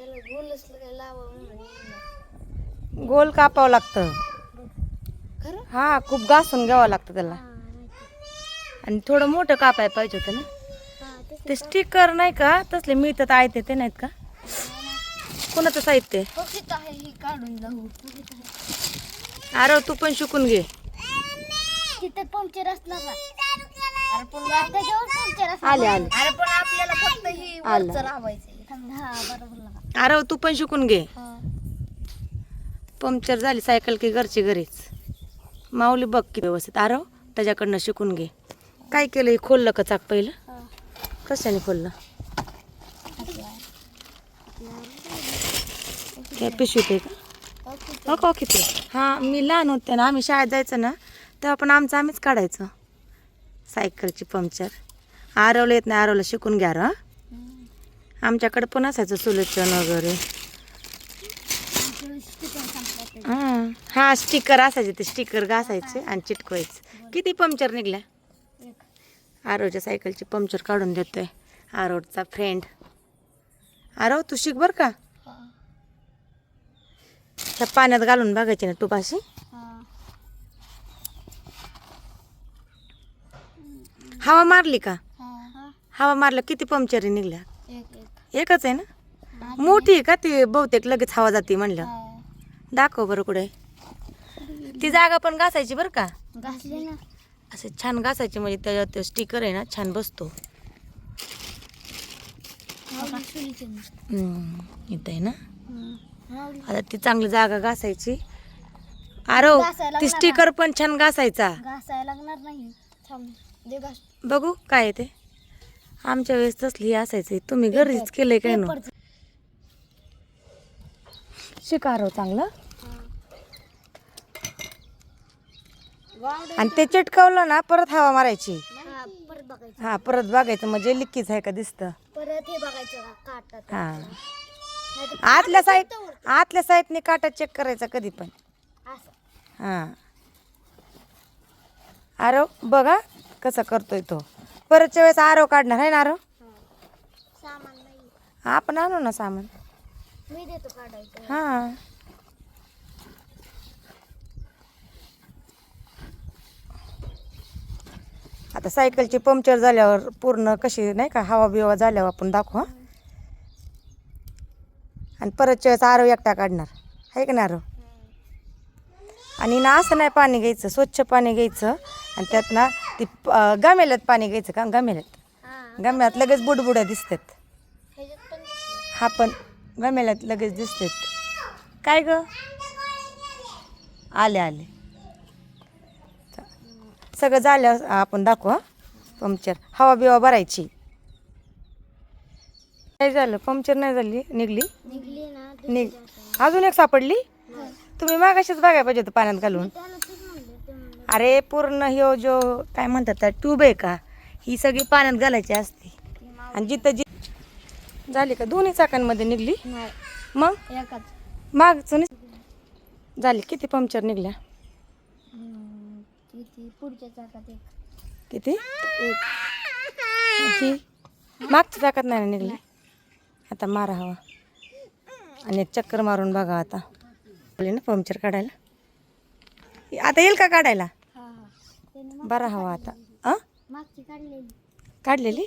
त्याला गोल असलं काय लावावं म्हणून. गोल कापावं लागतं. खरं? हा खूप घासून घ्यावं लागतं त्याला. आणि थोडं मोठं कापायला पाहिजे होतं ना. ते स्टिकर नाही का? तसले मिळतात आहेत ते नाहीत का? कोणाचं साहित्य? काढून जाऊ. अरे तू पण शिकून घे. तिथे पंक्चर असला आले आले. अरे पण आपल्याला फक्त ही आलं. वरचं लावायचं बरोबर लागा अरे तू पण शिकून घे. हा. पंक्चर झाली सायकल की घरची घरीच. माऊली बघ की व्यवस्थित. आरव त्याच्याकडनं शिकून घे. काय केलं हे खोललं का चाक पहिलं? हा. कशाने खोललं? काय पिशवीत आहे का? हो का किती हां मी लहान होते ना आम्ही शाळेत जायचं ना तेव्हा पण आमचं आम्हीच काढायचं. सायकलची पंक्चर. आरवलं येत नाही आरवला शिकून घ्या रे, हं. आमच्याकडे पण असायचं सुलोचन वगैरे. हां हा स्टिकर असायचे ते स्टिकर घासायचे आणि चिटकवायचे. किती पंक्चर निघल्या? आरवच्या सायकलची पंक्चर काढून देतोय. आरवचा फ्रेंड आरव तू शिक बरं का? त्या पाण्यात घालून बघायची ना तुपाशी हवा मारली का? हवा मारलं किती पंक्चरी निघल्या? एकच आहे ना? मोठी आहे का ती? बहुतेक लगेच हवा जाते म्हणलं. दाखव बरं कुठे ती जागा पण घासायची बरं का? घासले ना. असं छान घासायची म्हणजे त्याच्यावर ते स्टिकर आहे ना छान बसतो. इथं आहे ना? आता ती चांगली जागा घासायची. आरो ती स्टिकर पण छान घासायचा. घासायला लागणार नाही. बघू काय आहे ते. आमच्या वेळेस तसली असायची. तुम्ही घरीच केलंय काय ना. शिकारो चांगलं. आणि ते चिटकवलं ना परत हवा मारायची. हा, परत बघायचं. हा परत बघायचं म्हणजे लिक्कीच आहे का दिसतं? परत हे बघायचं काटात. हा. आतल्या साईड आतल्या साईडने काटा चेक करायचा कधी पण. असं. हा. आरव बघा कसा करतोय तो. परतच्या वेळेस आरव काढणार आहे ना आरव? सामान नाही. आपण आणू ना सामान. मी देतो काढायचं. हा. आता सायकलची पंक्चर झाल्यावर पूर्ण कशी नाही का हवा बिवा झाल्यावर आपण दाखवू हा. आणि परतच्या वेळेस आरव एकटा काढणार. आहे का आरव? आणि ना असं नाही पाणी घ्यायचं स्वच्छ पाणी घ्यायचं. आणि त्यात ना ती गमेल्यात पाणी घ्यायचं का? गमेल्यात गम्यात लगेच बुडबुड्या दिसतात. हा पण गमेल्यात लगेच दिसतात. काय ग? आले आले. सगळं झाल्यावर आपण दाखवू पंक्चर. हवा बिवा भरायची. नाही झालं. पंक्चर नाही झाली. निघली? निघली ना. निघ. अजून एक सापडली? तुम्ही मागाशीच बघायला पाहिजे होतं पाण्यात घालून त्याला तेच म्हणलं ते म्हणलं अरे पूर्ण ह्यो जो काय म्हणतात ट्यूब आहे का? ही सगळी पाण्यात घालायची असते. आणि जिथं जी झाली का? दोन्ही चाकांमध्ये निघली? मग? मागचं झाली. किती पंक्चर निघल्या? पुढच्या चाकात किती? मागच्या चाकात नाही ना निघली? आता मारा हवा. आणि चक्कर मारून बघा आता. ना पंक्चर काढायला? आता येईल का काढायला? बरा हवा आता. अ? काढलेली.